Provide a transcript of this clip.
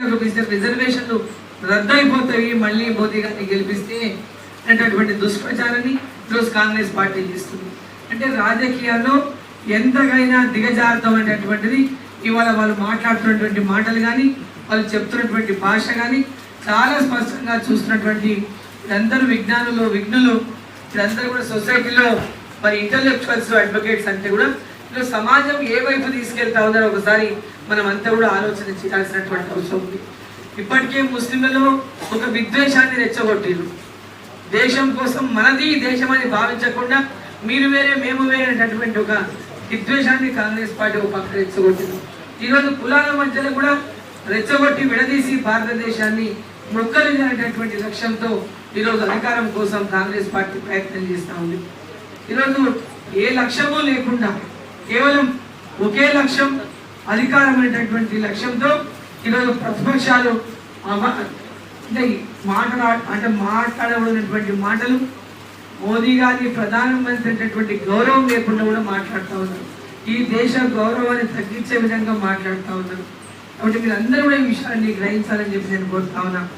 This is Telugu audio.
రిజర్వేషన్లు రద్దయిపోతాయి మళ్ళీ మోదీ గారిని గెలిపిస్తే అనేటటువంటి దుష్ప్రచారాన్ని ఈరోజు కాంగ్రెస్ పార్టీ చేస్తుంది. అంటే రాజకీయాల్లో ఎంతకైనా దిగజార్థం అనేటటువంటిది ఇవాళ వాళ్ళు మాట్లాడుతున్నటువంటి మాటలు కానీ వాళ్ళు చెప్తున్నటువంటి భాష కానీ చాలా స్పష్టంగా చూస్తున్నటువంటి వీరందరూ విజ్ఞానులు విఘ్నులు వీరందరూ కూడా సొసైటీలో మరి ఇంటలెక్చువల్స్ అడ్వకేట్స్ అంటే కూడా ఈరోజు సమాజం ఏ వైపు తీసుకెళ్తా ఉన్నారో ఒకసారి మనం అంతా కూడా ఆలోచన చేయాల్సినటువంటి అవసరం ఉంది. ఇప్పటికే ముస్లింలలో ఒక విద్వేషాన్ని రెచ్చగొట్టిరు దేశం కోసం మనది దేశం అని భావించకుండా మీరు వేరే మేము వేరే అనేటటువంటి ఒక విద్వేషాన్ని కాంగ్రెస్ పార్టీ ఒక పక్క రెచ్చగొట్టింది. ఈరోజు కులాల మధ్యలో కూడా రెచ్చగొట్టి విడదీసి భారతదేశాన్ని ముక్కలించినటువంటి లక్ష్యంతో ఈరోజు అధికారం కోసం కాంగ్రెస్ పార్టీ ప్రయత్నం చేస్తూ ఉంది. ఈరోజు ఏ లక్ష్యమూ లేకుండా కేవలం ఒకే లక్ష్యం అధికారం అనేటటువంటి లక్ష్యంతో ఈరోజు ప్రతిపక్షాలు అంటే మాటలా అంటే మాట్లాడబడినటువంటి మాటలు మోదీ గారి ప్రధానమంత్రి అనేటటువంటి గౌరవం లేకుండా కూడా మాట్లాడుతూ ఉన్నారు. ఈ దేశ గౌరవాన్ని తగ్గించే విధంగా మాట్లాడుతూ ఉన్నారు. కాబట్టి మీరు అందరూ కూడా ఈ విషయాన్ని గ్రహించాలని చెప్పి నేను కోరుతా ఉన్నాను